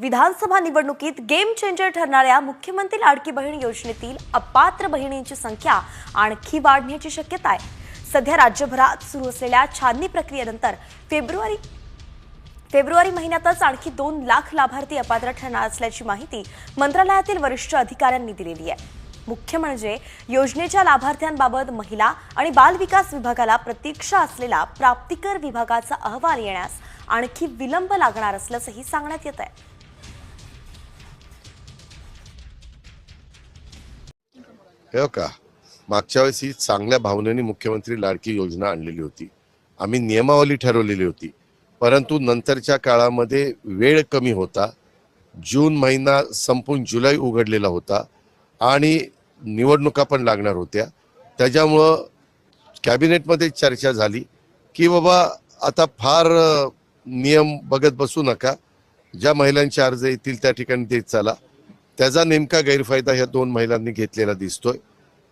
विधानसभा निवडणुकीत game changer ठरणाऱ्या मुख्यमंत्री लाडकी बहीण योजनेतील अपात्र बहिणींची संख्या आणखी वाढण्याची शक्यता आहे. सध्या राज्यभरात सुरू असलेल्या छाननी प्रक्रियेनंतर फेब्रुवारी फेब्रुवारी महिन्यातच आणखी दोन लाख लाभार्थी अपात्र ठरणार असल्याची माहिती मंत्रालयातील वरिष्ठ अधिकाऱ्यांनी दिलेली आहे. मुख्य म्हणजे योजनेच्या लाभार्थ्यांबाबत महिला आणि बाल विकास विभागाला प्रतीक्षा असलेला प्राप्तिकर विभागाचा अहवाल येण्यास आणखी विलंब लागणार असल्याचंही सांगण्यात येत आहे. हे हो का मागच्या वेळेस ही चांगल्या भावनेने मुख्यमंत्री लाडकी योजना आणलेली होती. आम्ही नियमावली ठरवलेली होती. परंतु नंतरच्या काळामध्ये वेळ कमी होता. जून महिना संपून जुलै उघडलेला होता आणि निवडणुका पण लागणार होत्या. त्याच्यामुळं कॅबिनेटमध्ये चर्चा झाली की बाबा आता फार नियम बघत बसू नका. ज्या महिलांचे अर्ज येतील त्या ठिकाणी देत चला. त्याचा नेमका गैरफायदा ह्या दोन महिलांनी घेतलेला दिसतोय.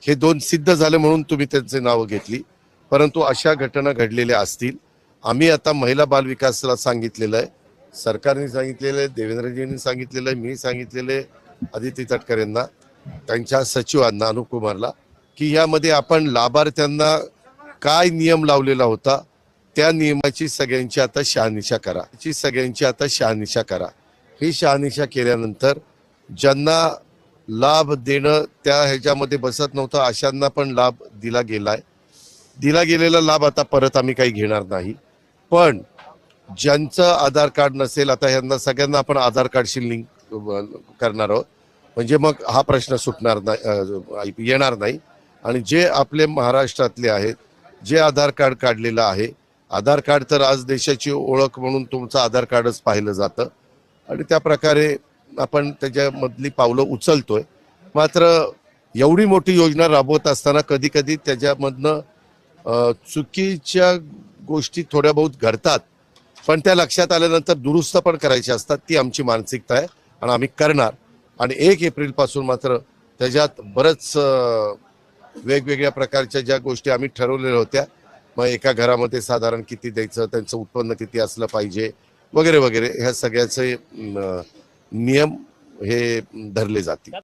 हे दोन सिद्ध झाले म्हणून तुम्ही त्यांचे नावं घेतली. परंतु अशा घटना घडलेल्या असतील. आम्ही आता महिला बाल विकासला सांगितलेलं आहे. सरकारने सांगितलेलं आहे देवेंद्रजींनी सांगितलेलं आहे मी सांगितलेलं आहे आदिती यांना त्यांच्या सचिवांना अनुप कुमारला की यामध्ये आपण लाभार्थ्यांना काय नियम लावलेला होता त्या नियमाची सगळ्यांची आता शहानिशा करा. सगळ्यांची आता शहानिशा करा. ही शहानिशा केल्यानंतर ज्यांना लाभ देणं त्या ह्याच्यामध्ये बसत नव्हतं अशांना पण लाभ दिला गेलाय. दिला गेलेला लाभ आता परत आम्ही काही घेणार नाही. पण ज्यांचं आधार कार्ड नसेल आता ह्यांना सगळ्यांना आपण आधार कार्डशी लिंक करणार आहोत. म्हणजे मग हा प्रश्न सुटणार नाही येणार नाही. आणि जे आपले महाराष्ट्रातले आहेत जे आधार कार्ड काढलेलं आहे आधार कार्ड तर आज देशाची ओळख म्हणून तुमचं आधार कार्डच पाहिलं जातं. आणि त्या प्रकारे आपण त्याच्यामधली पावलं उचलतोय. मात्र एवढी मोठी योजना राबवत असताना कधी कधी त्याच्यामधनं चुकीच्या गोष्टी थोड्या बहुत घडतात. पण त्या लक्षात आल्यानंतर दुरुस्त पण करायची असतात. ती आमची मानसिकता आहे आणि आम्ही करणार. आणि एक एप्रिलपासून मात्र त्याच्यात बरंच वेगवेगळ्या प्रकारच्या ज्या गोष्टी आम्ही ठरवलेल्या होत्या. मग एका घरामध्ये साधारण किती द्यायचं त्यांचं उत्पन्न किती असलं पाहिजे वगैरे वगैरे ह्या सगळ्याचे नियम हे धरले जातील.